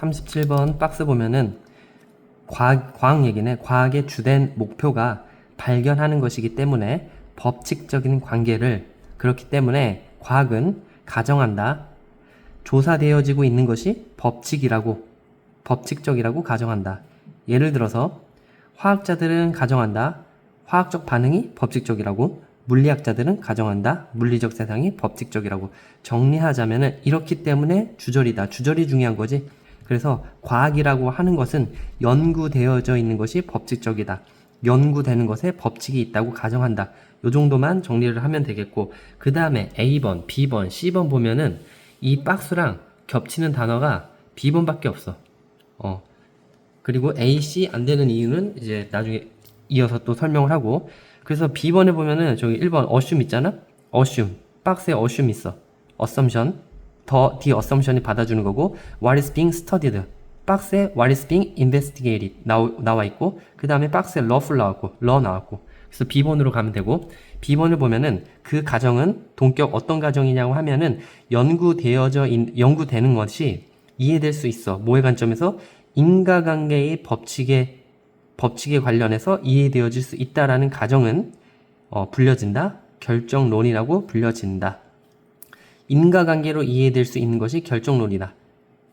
37번 박스 보면은 과학, 과학 얘기네. 과학의 주된 목표가 발견하는 것이기 때문에 법칙적인 관계를 그렇기 때문에 과학은 가정한다. 조사되어지고 있는 것이 법칙이라고 법칙적이라고 가정한다. 예를 들어서 화학자들은 가정한다. 화학적 반응이 법칙적이라고 물리학자들은 가정한다. 물리적 세상이 법칙적이라고 정리하자면은 이렇기 때문에 주절이다. 주절이 중요한 거지. 그래서 과학이라고 하는 것은 연구되어져 있는 것이 법칙적이다. 연구되는 것에 법칙이 있다고 가정한다. 요 정도만 정리를 하면 되겠고 그 다음에 A번, B번, C번 보면은 이 박스랑 겹치는 단어가 B번밖에 없어. 어. 그리고 A, C 안 되는 이유는 이제 나중에 이어서 또 설명을 하고 그래서 B번에 보면은 저기 1번 assume 있잖아? assume. 박스에 assume 있어. assumption. 더 the assumption이 받아주는 거고 what is being studied. 박스에 what is being investigated 나오, 나와 있고 그 다음에 박스에 lawful 나왔고 law 나왔고 그래서 B번으로 가면 되고 B번을 보면은 그 가정은 동격 어떤 가정이냐고 하면은 연구되어져 있, 연구되는 것이 이해될 수 있어. 뭐의 관점에서 인과관계의 법칙에 법칙에 관련해서 이해되어질 수 있다라는 가정은 어, 불려진다. 결정론이라고 불려진다. 인과관계로 이해될 수 있는 것이 결정론이다.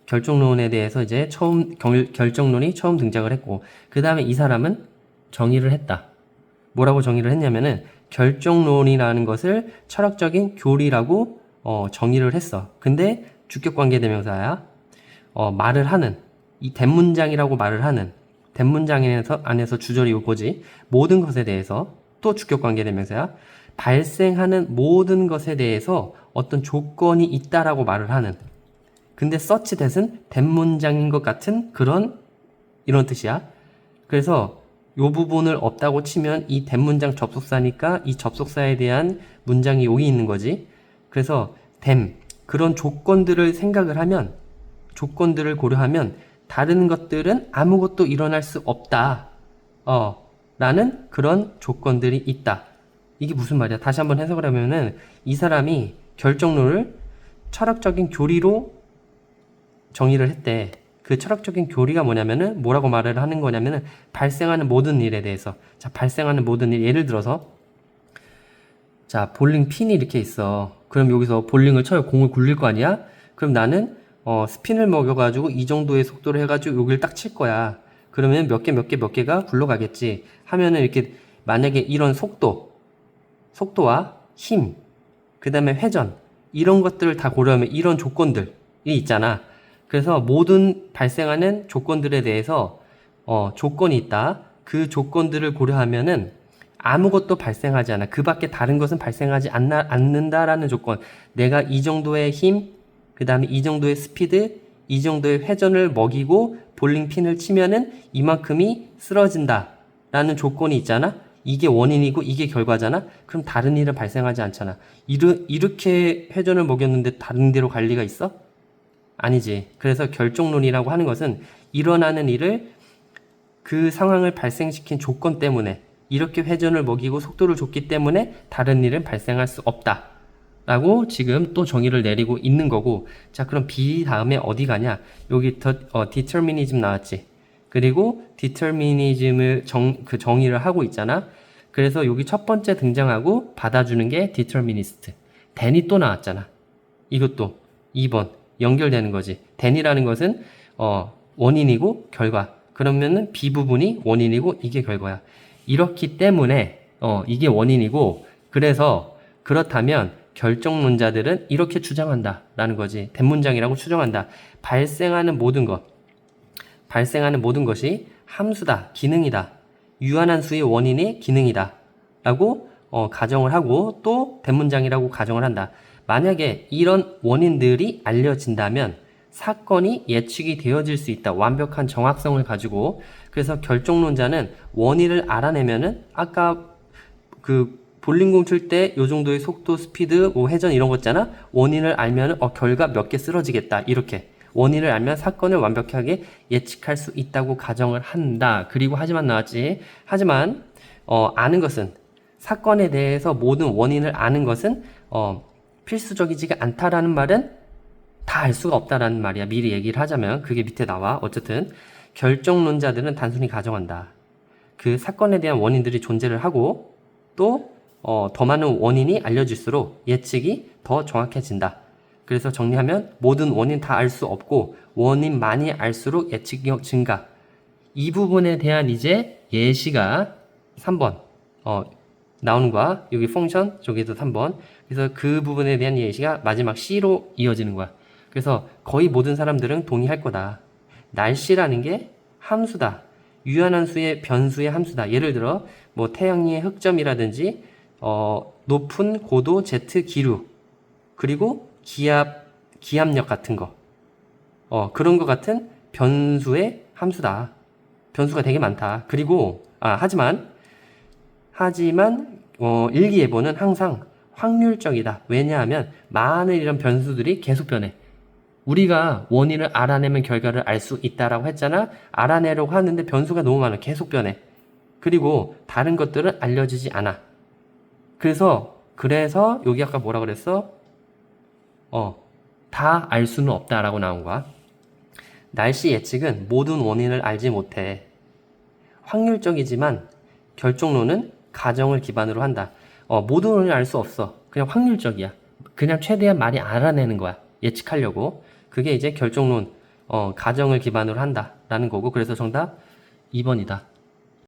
결정론에 대해서 이제 처음 결, 결정론이 처음 등장을 했고 그 다음에 이 사람은 정의를 했다. 뭐라고 정의를 했냐면은 결정론이라는 것을 철학적인 교리라고 어, 정의를 했어. 근데 주격관계 대명사야. 어, 말을 하는 이 대문장이라고 말을 하는 대문장 안에서, 안에서 주절이 요거지 모든 것에 대해서 또 주격관계 대명사야. 발생하는 모든 것에 대해서 어떤 조건이 있다라고 말을 하는 근데 such that은 대문장인 것 같은 그런 이런 뜻이야. 그래서 요 부분을 없다고 치면 이 대문장 접속사니까 이 접속사에 대한 문장이 여기 있는 거지. 그래서 댐 그런 조건들을 생각을 하면 조건들을 고려하면 다른 것들은 아무것도 일어날 수 없다. 어, 라는 그런 조건들이 있다. 이게 무슨 말이야? 다시 한번 해석을 하면은 이 사람이 결정론을 철학적인 교리로 정의를 했대. 그 철학적인 교리가 뭐냐면은 뭐라고 말을 하는 거냐면은 발생하는 모든 일에 대해서. 자 발생하는 모든 일. 예를 들어서 자 볼링 핀이 이렇게 있어. 그럼 여기서 볼링을 쳐요. 공을 굴릴 거 아니야? 그럼 나는 어 스핀을 먹여 가지고 이 정도의 속도로 해 가지고 여기를 딱 칠 거야. 그러면 몇 개 몇 개 몇 개가 굴러가겠지. 하면은 이렇게 만약에 이런 속도 속도와 힘 그 다음에 회전 이런 것들을 다 고려하면 이런 조건들이 있잖아 그래서 모든 발생하는 조건들에 대해서 어, 조건이 있다. 그 조건들을 고려하면은 아무것도 발생하지 않아. 그 밖에 다른 것은 발생하지 않나, 않는다라는 조건. 내가 이 정도의 힘, 그 다음에 이 정도의 스피드, 이 정도의 회전을 먹이고 볼링 핀을 치면은 이만큼이 쓰러진다. 라는 조건이 있잖아. 이게 원인이고 이게 결과잖아. 그럼 다른 일은 발생하지 않잖아. 이르, 이렇게 회전을 먹였는데 다른 데로 갈 리가 있어? 아니지. 그래서 결정론이라고 하는 것은 일어나는 일을 그 상황을 발생시킨 조건 때문에 이렇게 회전을 먹이고 속도를 줬기 때문에 다른 일은 발생할 수 없다. 라고 지금 또 정의를 내리고 있는 거고 자 그럼 B 다음에 어디 가냐 여기 더, 어, determinism 나왔지 그리고 determinism을 정, 그 정의를 하고 있잖아 그래서 여기 첫 번째 등장하고 받아주는 게 determinist then이 또 나왔잖아 이것도 2번 연결되는 거지. then이라는 것은 어, 원인이고 결과. 그러면은 B 부분이 원인이고 이게 결과야. 이렇기 때문에 어, 이게 원인이고 그래서 그렇다면 결정론자들은 이렇게 주장한다라는 거지. 대문장이라고 추정한다. 발생하는 모든 것, 발생하는 모든 것이 함수다, 기능이다. 유한한 수의 원인이 기능이다. 라고 어, 가정을 하고 또 대문장이라고 가정을 한다. 만약에 이런 원인들이 알려진다면 사건이 예측이 되어질 수 있다. 완벽한 정확성을 가지고 그래서 결정론자는 원인을 알아내면은 아까 그 볼링공 칠 때 요 정도의 속도, 스피드, 뭐 회전 이런 거 있잖아. 원인을 알면은 어 결과 몇 개 쓰러지겠다. 이렇게 원인을 알면 사건을 완벽하게 예측할 수 있다고 가정을 한다. 그리고 하지만 나왔지. 하지만 어 아는 것은 사건에 대해서 모든 원인을 아는 것은 어 필수적이지가 않다라는 말은 다 알 수가 없다라는 말이야. 미리 얘기를 하자면 그게 밑에 나와. 어쨌든 결정론자들은 단순히 가정한다. 그 사건에 대한 원인들이 존재를 하고 또 어, 더 많은 원인이 알려질수록 예측이 더 정확해진다. 그래서 정리하면 모든 원인 다 알 수 없고 원인 많이 알수록 예측이 증가. 이 부분에 대한 이제 예시가 3번 어, 나오는 거야. 여기 펑션 저기도 3번. 그래서 그 부분에 대한 예시가 마지막 C로 이어지는 거야. 그래서 거의 모든 사람들은 동의할 거다. 날씨라는 게 함수다. 유한한 수의 변수의 함수다. 예를 들어 뭐 태양의 흑점이라든지 어, 높은 고도 제트 기류 그리고 기압 기압력 같은 거 어, 그런 것 같은 변수의 함수다. 변수가 되게 많다. 그리고 아 하지만 하지만 어, 일기예보는 항상 확률적이다. 왜냐하면 많은 이런 변수들이 계속 변해. 우리가 원인을 알아내면 결과를 알 수 있다라고 했잖아. 알아내려고 하는데 변수가 너무 많아. 계속 변해. 그리고 다른 것들은 알려지지 않아. 그래서 그래서 여기 아까 뭐라 그랬어? 어, 다 알 수는 없다라고 나온 거야. 날씨 예측은 모든 원인을 알지 못해. 확률적이지만 결정론은 가정을 기반으로 한다. 어, 모든 원인을 알 수 없어. 그냥 확률적이야. 그냥 최대한 많이 알아내는 거야. 예측하려고. 그게 이제 결정론, 어, 가정을 기반으로 한다라는 거고. 그래서 정답 2번이다.